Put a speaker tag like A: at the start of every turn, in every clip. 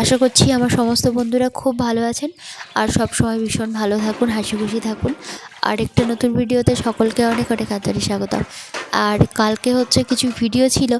A: আশা করছি আমার সমস্ত বন্ধুরা খুব ভালো আছেন আর সব সময় ভীষণ ভালো থাকুন, হাসি খুশি থাকুন। আর একটা নতুন ভিডিওতে সকলকে অনেক অনেক আন্তরিক স্বাগতম। আর কালকে হচ্ছে কিছু ভিডিও ছিল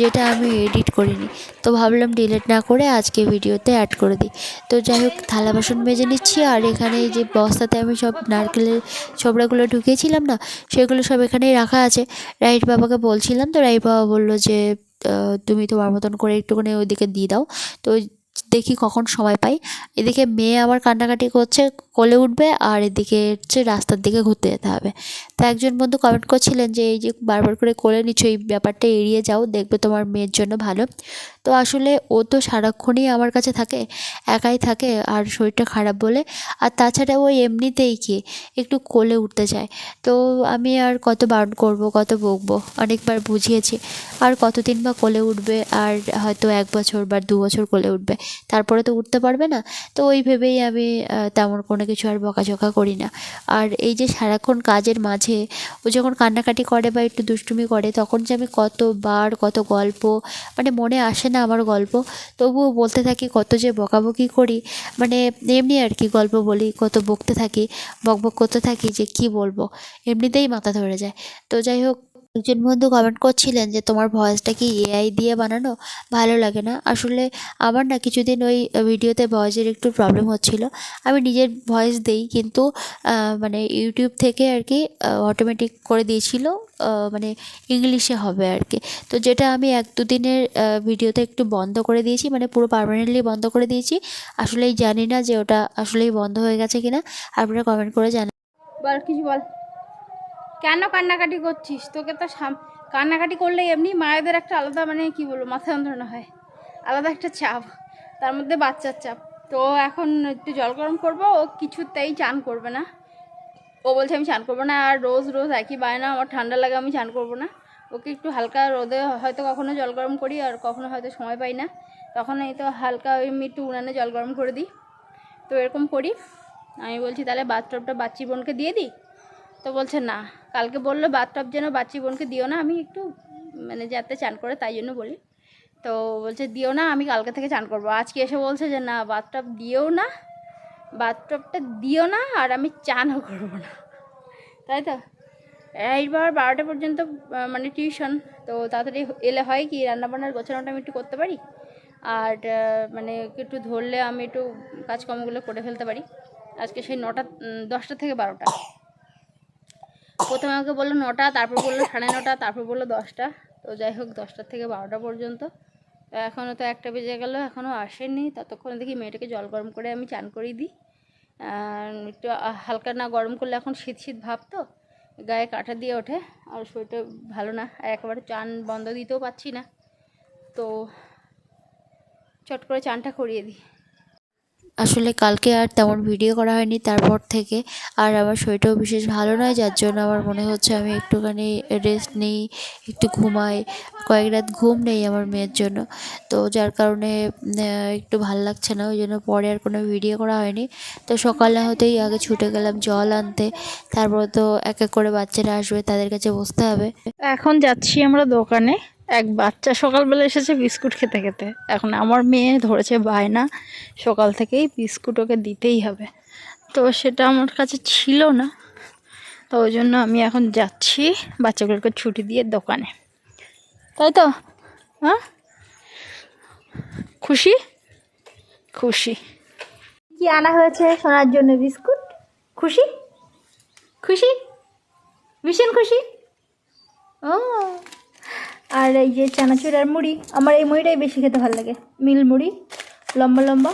A: যেটা আমি এডিট করিনি, তো ভাবলাম ডিলিট না করে আজকে ভিডিওতে অ্যাড করে দিই। তো যাই হোক, থালা বাসন মেজে নিচ্ছি আর এখানে যে বস্তাতে আমি সব নারকেলের ছোবড়াগুলো ঢুকিয়েছিলাম না, সেগুলো সব এখানেই রাখা আছে। রাইট বাবাকে বলছিলাম তো, রাইট বাবা বলল যে তুমি তোমার মতন করে একটুখানি ওইদিকে দিয়ে দাও। তো দেখি কখন সময় পাই। এদিকে মেয়ে আবার কান্নাকাটি করছে, কোলে উঠবে আর এদিকে হচ্ছে রাস্তার দিকে ঘুরতে যেতে হবে। তো একজন বন্ধু কমেন্ট করছিলেন যে, এই যে বারবার করে কোলে নিচ্ছ, এই ব্যাপারটা এড়িয়ে যাও, দেখবে তোমার মেয়ের জন্য ভালো। তো আসলে ও তো সারাক্ষণই আমার কাছে থাকে, একাই থাকে আর শরীরটা খারাপ বলে। আর তাছাড়া ও এমনিতেই কি, একটু কোলে উঠতে চায়। তো আমি আর কত বারণ করব, কত বকবো, অনেকবার বুঝিয়েছি। আর কতদিন বা কোলে উঠবে, আর হয়তো এক বছর বা দু বছর কোলে উঠবে। তারপরে তো উঠতে পারবে না। তো ওই ভেবেই আমি তেমন কোনো কিছু আর বকাঝকা করি না। আর এই যে সারাক্ষণ কাজের মাঝে ও যখন কান্নাকাটি করে বা একটু দুষ্টুমি করে, তখন যে আমি কতবার কত গল্প মানে মনে আসে না আমার গল্প। তবুও বলতে থাকি, কত যে বকাবকি করি মানে এমনি আর কি গল্প বলি, কত বকতে থাকি, বকবক করতে থাকি যে কি বলব, এমনিতেই মাথা ধরে যায়। তো যাই হোক একজন বন্ধু কমেন্ট করছিলেন যে, তোমার ভয়েসটা কি এআই দিয়ে বানানো? ভালো লাগে না। আসলে আমার না কিছুদিন ওই ভিডিওতে ভয়েসের একটু প্রবলেম হচ্ছিল। আমি নিজের ভয়েস দেই, কিন্তু মানে ইউটিউব থেকে আর কি অটোমেটিক করে দিয়েছিল মানে ইংলিশে হবে আর কি তো যেটা আমি এক দুদিনের ভিডিওতে একটু বন্ধ করে দিয়েছি মানে পুরো পার্মানেন্টলি বন্ধ করে দিয়েছি। আসলেই জানি না যে ওটা আসলেই বন্ধ হয়ে গেছে কিনা। আপনারা কমেন্ট করে জানান।
B: বল, কিছু বল। কেন কান্নাকাটি করছিস? তোকে তো কান্নাকাটি করলে এমনি মায়েদের একটা আলাদা মানে কি বলব, মাথা যন্ত্রণা হয়। আলাদা একটা চাপ। তার মধ্যে বাচ্চার চাপ। তো এখন একটু জল গরম করব, ও কিছুতেই চান করবে না। ও বলছে, আমি চান করব না, আর রোজ রোজ একই বায় না আমার ঠান্ডা লাগে, আমি চান করব না। ওকে একটু হালকা রোদে হয়তো কখনো জল গরম করি, আর কখনো হয়তো সময় পাই না। তখন এই তো হালকা ওই একটু উনানে জল গরম করে দিই। তো এরকম করি। আমি বলছি, তাহলে বাথটবটা বাচ্চি বোনকে দিয়ে দিই? তো বলছে, না, কালকে বলল বাথটব যেন বাচ্চি বোনকে দিও না, আমি একটু মানে যাতে চান করে তাই জন্য বলি। তো বলছে, দিও না, আমি কালকে থেকে চান করব। আজকে এসে বলছে যে, না, বাথটব দিও না, বাথটবটা দিও না, আর আমি চানও করব না। তাই তো? এইবার বারোটা পর্যন্ত মানে টিউশন, তো তাড়াতাড়ি এলে হয় কি, রান্নাবান্নার গোছানোটা আমি একটু করতে পারি, আর মানে একটু ধরলে আমি একটু কাজকর্মগুলো করে ফেলতে পারি। আজকে সেই নটা দশটা থেকে বারোটা। প্রথমে আমাকে বলল নটা, তারপর বলল সাড়ে নটা, তারপর বলল দশটা। তো যাই হোক, দশটা থেকে বারোটা পর্যন্ত। এখনও তো একটা বেজে গেল, এখনও আসেনি। ততক্ষণ দেখি মেয়েটাকে জল গরম করে আমি চান করিয়ে দিই। একটু হালকা না গরম করলে এখন শীত শীত ভাব তো, গায়ে কাঁটা দিয়ে ওঠে। আর শরীরটা ভালো না, আর একেবারে চান বন্ধ দিতেও পাচ্ছি না। তো চট করে চানটা করিয়ে দিই।
A: আসলে কালকে আর তেমন ভিডিও করা হয়নি, তারপর থেকে আর আমার শরীরটাও বিশেষ ভালো নয়, যার জন্য আমার মনে হচ্ছে আমি একটুখানি রেস্ট নিই, একটু ঘুমাই, কয়েক রাত ঘুম নেই আমার মেয়ের জন্য। তো যার কারণে একটু ভালো লাগছে না, ওই জন্য পরে আর কোনো ভিডিও করা হয়নি। তো সকালে হতেই আগে ছুটে গেলাম জল আনতে, তারপর তো এক এক করে বাচ্চারা আসবে, তাদের কাছে বসতে হবে।
B: এখন যাচ্ছি আমরা দোকানে। এক বাচ্চা সকালবেলা এসেছে বিস্কুট খেতে খেতে। এখন আমার মেয়ে ধরেছে বায়না, সকাল থেকেই বিস্কুট ওকে দিতেই হবে। তো সেটা আমার কাছে ছিল না। তো ওই জন্য আমি এখন যাচ্ছি বাচ্চাগুলোকে ছুটি দিয়ে দোকানে। তাই তো? হ্যাঁ? খুশি? খুশি।
C: কি আনা হয়েছে সোনার জন্য বিস্কুট? খুশি? খুশি? ভীষণ খুশি? ও। আর এই যে চানাচুর আর মুড়ি, আমার এই মুড়িটাই বেশি খেতে ভালো লাগে। মিল মুড়ি, লম্বা লম্বা।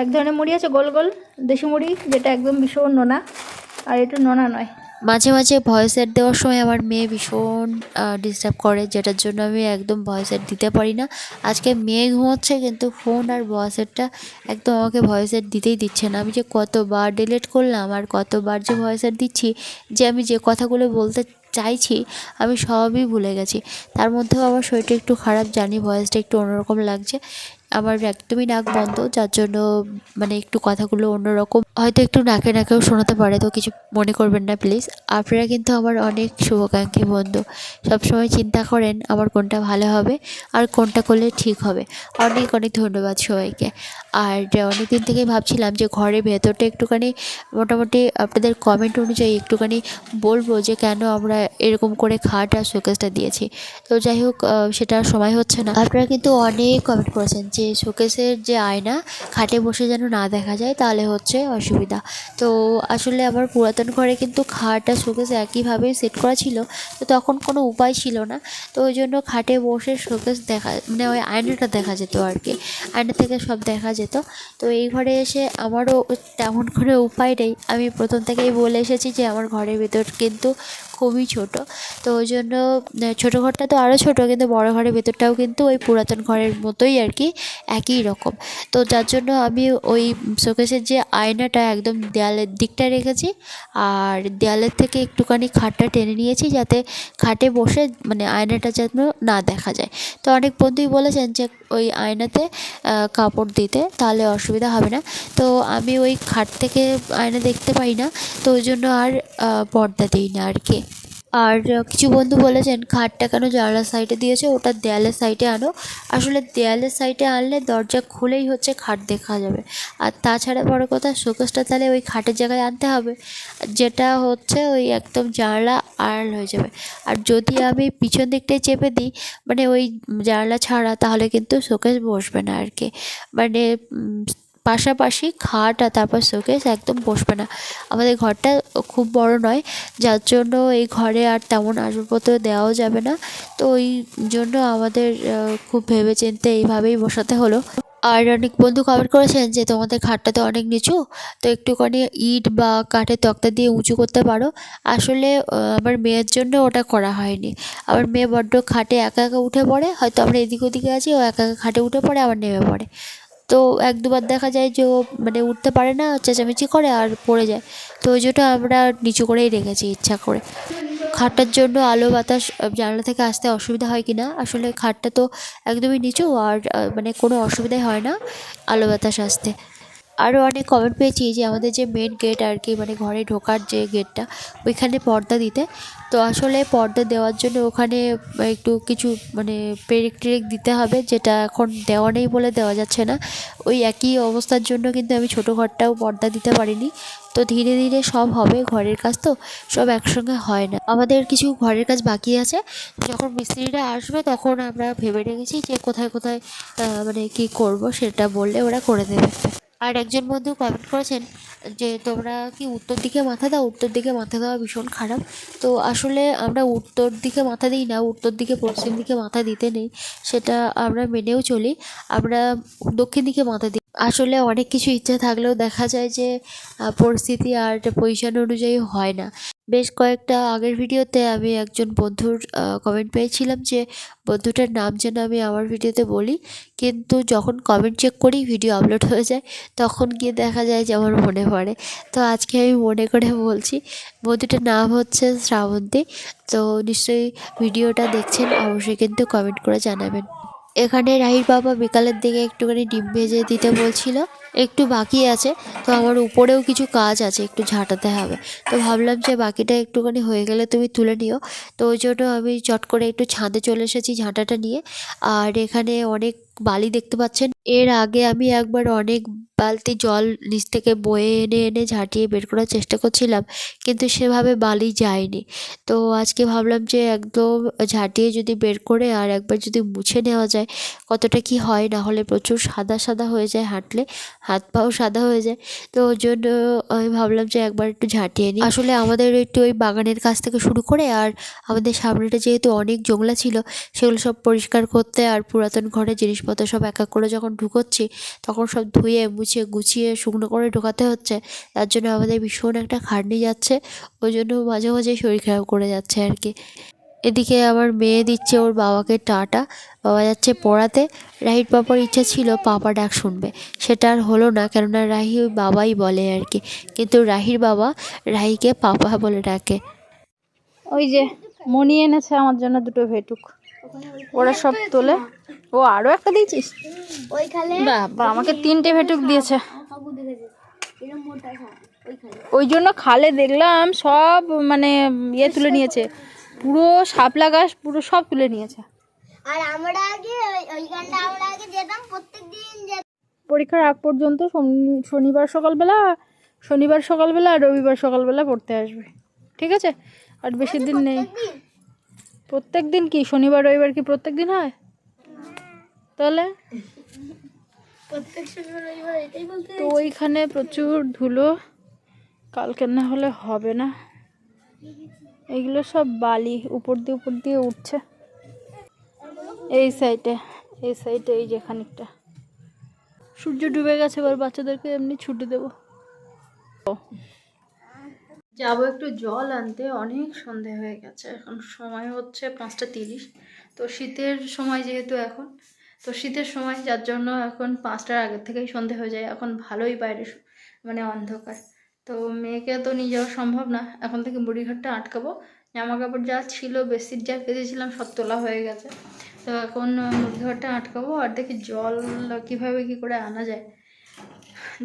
C: এক ধরনের মুড়ি আছে গোল গোল, দেশি মুড়ি, যেটা একদম ভীষণ নোনা। আর এটা নোনা নয়।
A: মাঝে মাঝে ভয়েস সেট দেওয়ার সময় আমার মেয়ে ভীষণ ডিস্টার্ব করে, যেটার জন্য আমি একদম ভয়েস সেট দিতে পারি না। আজকে মেয়ে ঘুমোচ্ছে, কিন্তু ফোন আর ভয়েস সেটটা একদম আমাকে ভয়েস সেট দিতেই দিচ্ছে না। আমি যে কতবার ডিলিট করলাম, আর কতবার যে ভয়েস সেট দিচ্ছি, যে আমি যে কথাগুলো বলতে চাইছি, আমি সবই ভুলে গেছি। তার মধ্যেও আমার শরীরটা একটু খারাপ, জানি ভয়েসটা একটু অন্যরকম লাগছে। আমার একদমই নাক বন্ধ, যার জন্য মানে একটু কথাগুলো অন্যরকম। হয়তো একটু নাকে নাকেও শোনাতে পারে, তো কিছু মনে করবেন না, প্লিজ। আপনারা কিন্তু আমার অনেক শুভাকাঙ্ক্ষী বন্ধু। সবসময় চিন্তা করেন আমার কোনটা ভালো হবে আর কোনটা করলে ঠিক হবে। অনেক অনেক ধন্যবাদ সবাইকে। আর অনেক দিন থেকেই ভাবছিলাম যে ঘরের ভেতরটা একটুখানি, মোটামুটি আপনাদের কমেন্ট অনুযায়ী একটুখানি বলব যে কেন আমরা এরকম করে খাট আর শোকেসটা দিয়েছি। তো যাই হোক সেটা সময় হচ্ছে না। আপনারা কিন্তু অনেক কমেন্ট করেছেন শোকেসের যে আয়না, খাটে বসে যেন না দেখা যায়, তাহলে হচ্ছে অসুবিধা। তো আসলে আমার পুরাতন ঘরে কিন্তু খাট আর শোকেস একইভাবে সেট করা ছিল, তো তখন কোনো উপায় ছিল না। তো ওই জন্য খাটে বসে শোকেস দেখা মানে ওই আয়নাটা দেখা যেত আর কি আয়না থেকে সব দেখা যেত। তো এই ঘরে এসে আমারও তেমন করে উপায় নেই। আমি প্রথম থেকেই বলে এসেছি যে আমার ঘরের ভেতর কিন্তু খুবই ছোট। তো ওই জন্য ছোটো ঘরটা তো আরও ছোটো, কিন্তু বড় ঘরের ভেতরটাও কিন্তু ওই পুরাতন ঘরের মতোই আর কি, একই রকম। তো যার জন্য আমি ওই শোকেসের যে আয়নাটা একদম দেয়ালের দিকটা রেখেছি, আর দেয়ালের থেকে একটুখানি খাটটা টেনে নিয়েছি যাতে খাটে বসে মানে আয়নাটা যেন না দেখা যায়। তো অনেক বন্ধুই বলেছেন যে ওই আয়নাতে কাপড় দিতে, তাহলে অসুবিধা হবে না। তো আমি ওই খাট থেকে আয়না দেখতে পাই না, তো ওই জন্য আর পর্দা দিই না আর কি। আর কিছু বন্ধু বলেছেন, খাটটা কেন জানলার সাইডে দিয়েছে? ওটা দেয়ালের সাইডে আনো। আসলে দেয়ালের সাইডে আনলে দরজা খুলেই হচ্ছে খাট দেখা যাবে। আর তাছাড়া বড় কথা, শোকেসটা তাহলে ওই খাটের জায়গায় আনতে হবে, যেটা হচ্ছে ওই একদম জানলা আড়াল হয়ে যাবে। আর যদি আমি পিছন দিকটায় চেপে দিই মানে ওই জানলা ছাড়া, তাহলে কিন্তু শোকেস বসবে না আর কি মানে পাশাপাশি খাট আর তারপর শোকেস একদম বসবে না। আমাদের ঘরটা খুব বড় নয়, যার জন্য এই ঘরে আর তেমন আসবাবপত্র দেওয়াও যাবে না। তো ওই জন্য আমাদের খুব ভেবেচিন্তে এইভাবেই বসাতে হলো। আর অনেক বন্ধু কমেন্ট করেছেন যে তোমাদের খাটটা তো অনেক নিচু, তো একটুখানি ইট বা কাঠের তক্তা দিয়ে উঁচু করতে পারো। আসলে আমার মেয়ের জন্য ওটা করা হয়নি। আমার মেয়ে বড্ড খাটে একা একা উঠে পড়ে, হয়তো আমরা এদিক ওদিকে আছি, ও একা একা খাটে উঠে পড়ে, আবার নেমে পড়ে। তো এক দুবার দেখা যায় যে ও মানে উঠতে পারে না, চেঁচামেচি করে আর পড়ে যায়। তো ওই জন্য আমরা নিচু করেই রেখেছি ইচ্ছা করে। খাটটার জন্য আলো, বাতাস জানলা থেকে আসতে অসুবিধা হয় কি না আসলে খাটটা তো একদমই নিচু আর মানে কোনো অসুবিধাই হয় না আলো, বাতাস, আসতে। আরও অনেক কমেন্ট পেয়েছি যে আমাদের যে মেন গেট আর কি মানে ঘরে ঢোকার যে গেটটা ওইখানে পর্দা দিতে। তো আসলে পর্দা দেওয়ার জন্য ওখানে একটু কিছু মানে পেরেক টেরেক দিতে হবে, যেটা এখন দেওয়া নেই বলে দেওয়া যাচ্ছে না। ওই একই অবস্থার জন্য কিন্তু আমি ছোটো ঘরটাও পর্দা দিতে পারিনি। তো ধীরে ধীরে সব হবে ঘরের কাজ তো, সব একসঙ্গে হয় না। আমাদের কিছু ঘরের কাজ বাকি আছে। যখন মিস্ত্রিরা আসবে তখন আমরা ভেবে রেখেছি যে কোথায় কোথায় মানে কি করব সেটা বললে ওরা করে দেবে। আর একজন বন্ধু কমেন্ট করেছেন যে, তোমরা কি উত্তর দিকে মাথা দাও? উত্তর দিকে মাথা দেওয়া ভীষণ খারাপ। তো আসলে আমরা উত্তর দিকে মাথা দিই না, উত্তর দিকে, পশ্চিম দিকে মাথা দিতে নেই, সেটা আমরা মেনেও চলি। আমরা দক্ষিণ দিকে মাথা দিই। আসলে অনেক কিছু ইচ্ছা থাকলেও দেখা যায় যে পরিস্থিতি আর পজিশন অনুযায়ী হয় না। বেশ কয়েকটা আগের ভিডিওতে আমি একজন বন্ধুর কমেন্ট পেয়েছিলাম যে, বন্ধুটার নাম যেন আমি আমার ভিডিওতে বলি। কিন্তু যখন কমেন্ট চেক করি ভিডিও আপলোড হয়ে যায়, তখন গিয়ে দেখা যায় যে আমার মনে পড়ে। তো আজকে আমি মনে করে বলছি, বন্ধুটার নাম হচ্ছে শ্রাবন্তী। তো নিশ্চয়ই ভিডিওটা দেখছেন, অবশ্যই কিন্তু কমেন্ট করে জানাবেন। এখানে রাহির বাবা বিকালের দিকে একটুখানি ডিম ভেজে দিতে বলছিল, একটু বাকি আছে, তো আমার উপরেও কিছু কাজ আছে, একটু ঝাঁটাতে হবে। তো ভাবলাম যে বাকিটা একটুখানি হয়ে গেলে তুমি তুলে নিও। তো ওই জন্য আমি চট করে একটু ছাদে চলে এসেছি ঝাঁটাটা নিয়ে। আর এখানে অনেক বালি দেখতে পাচ্ছেন। এর আগে আমি একবার অনেক বালতি জল নিচ থেকে বয়ে এনে এনে ঝাঁটিয়ে বের করার চেষ্টা করছিলাম, কিন্তু সেভাবে বালি যায়নি। তো আজকে ভাবলাম যে একদম ঝাঁটিয়ে যদি বের করে আর একবার যদি মুছে নেওয়া যায়, কতটা কি হয়? না হলে প্রচুর সাদা সাদা হয়ে যায় হাঁটলে, হাত পাও সাদা হয়ে যায়। তো ওর জন্য আমি ভাবলাম যে একবার একটু ঝাঁটিয়ে নিই। আসলে আমাদের একটু ওই বাগানের কাছ থেকে শুরু করে আর আমাদের সামনেটা যেহেতু অনেক জংলা ছিল, সেগুলো সব পরিষ্কার করতে আর পুরাতন ঘরে জিনিসপত্র সব এক এক করে যখন ঢুকোচ্ছি, তখন সব ধুয়ে, মুছে, গুছিয়ে, শুকনো করে ঢোকাতে হচ্ছে। তার জন্য আমাদের ভীষণ একটা খাটনি যাচ্ছে। ওই জন্য মাঝে মাঝে শরীর খারাপ করে যাচ্ছে আর কি। এদিকে আমার মেয়ে দিচ্ছে ওর বাবাকে টাটা। বাবা যাচ্ছে পড়াতে। রাহির পাপার ইচ্ছা ছিল, পাপা ডাক শুনবে। সেটা আর হলো না, কেননা রাহি ওই বাবাই বলে আর কি। কিন্তু রাহির বাবা রাহিকে পাপা বলে ডাকে।
B: ওই যে মনি এনেছে, আমার জন্য দুটো ভেটুক। ওরা সব তোলে। ও আরও একটা দিয়েছিস? বাবা আমাকে তিনটে ভেটুক দিয়েছে। ওই জন্য খালে দেখলাম সব মানে ইয়ে তুলে নিয়েছে। পুরো শাপলা গাছ পুরো সব তুলে নিয়েছে।
C: আর আমরা আগে ওইখানটা আমরা আগে যেতাম প্রত্যেক
B: পরীক্ষার আগ পর্যন্ত শনি- শনিবার সকালবেলা শনিবার সকালবেলা আর রবিবার সকালবেলা পড়তে আসবে। ঠিক আছে? আর বেশি দিন নেই। প্রত্যেক দিন কি? শনিবার রবিবার কি প্রত্যেক দিন হয় তাহলে তো ওইখানে প্রচুর ধুলো। কালকে না হলে হবে না। এগুলো সব বালি উপর দিয়ে উপর দিয়ে উঠছে। এই সাইডে এই সাইডে এই যে খানিকটা। সূর্য ডুবে গেছে এবার বাচ্চাদেরকে এমনি ছুটি দেবো। যাব একটু জল আনতে, অনেক সন্ধে হয়ে গেছে, এখন সময় হচ্ছে পাঁচটা তিরিশ। তো শীতের সময় যেহেতু এখন, তো শীতের সময় যার জন্য এখন পাঁচটার আগে থেকেই সন্ধে হয়ে যায়, এখন ভালোই বাইরে মানে অন্ধকার। তো মেয়েকে তো নিয়ে যাওয়া সম্ভব না, এখন থেকে বুড়িঘাটটা আটকাবো। জামা কাপড় যা ছিল বেশির যা কেঁদেছিলাম সব তোলা হয়ে গেছে। তো এখন মুরগিঘরটা আটকাবো আর দেখি জল কীভাবে কি করে আনা যায়?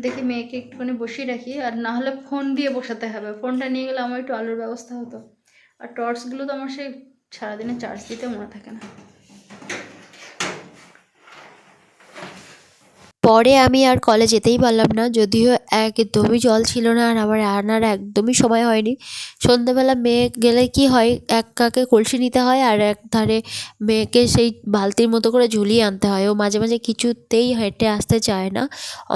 B: দেখি মেয়েকে একটুখানি বসিয়ে রাখি, আর না হলে ফোন দিয়ে বসাতে হবে। ফোনটা নিয়ে গেলে আমার একটু আলোর ব্যবস্থা হতো। আর টর্চগুলো তো আমার সেই সারাদিনে চার্জ দিতে মনে থাকে না।
A: পরে আমি আর কলে যেতেই পারলাম না, যদিও একদমই জল ছিল না আর আমার আনার একদমই সময় হয়নি। সন্ধ্যাবেলা মেয়ে গেলে কি হয়, এক কাকে কলসি নিতে হয় আর এক ধারে মেয়েকে সেই বালতির মতো করে ঝুলিয়ে আনতে হয়। ও মাঝে মাঝে কিছুতেই হেঁটে আসতে চায় না,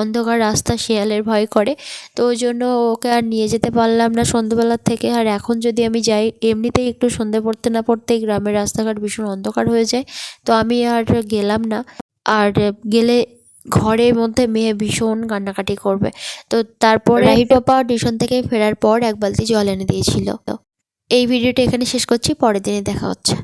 A: অন্ধকার রাস্তা শেয়ালের ভয় করে। তো ওই জন্য ওকে আর নিয়ে যেতে পারলাম না সন্ধ্যাবেলার থেকে। আর এখন যদি আমি যাই, এমনিতেই একটু সন্ধে পড়তে না পড়তেই গ্রামের রাস্তাঘাট ভীষণ অন্ধকার হয়ে যায়। তো আমি আর গেলাম না। আর গেলে ঘরের মধ্যে মেয়ে ভীষণ কান্নাকাটি করবে। তো তারপরে রাহি পাপা টিউশন থেকে ফেরার পর এক বালতি জল এনে দিয়েছিল। এই ভিডিওটা এখানে শেষ করছি, পরের দিনে দেখা হচ্ছে।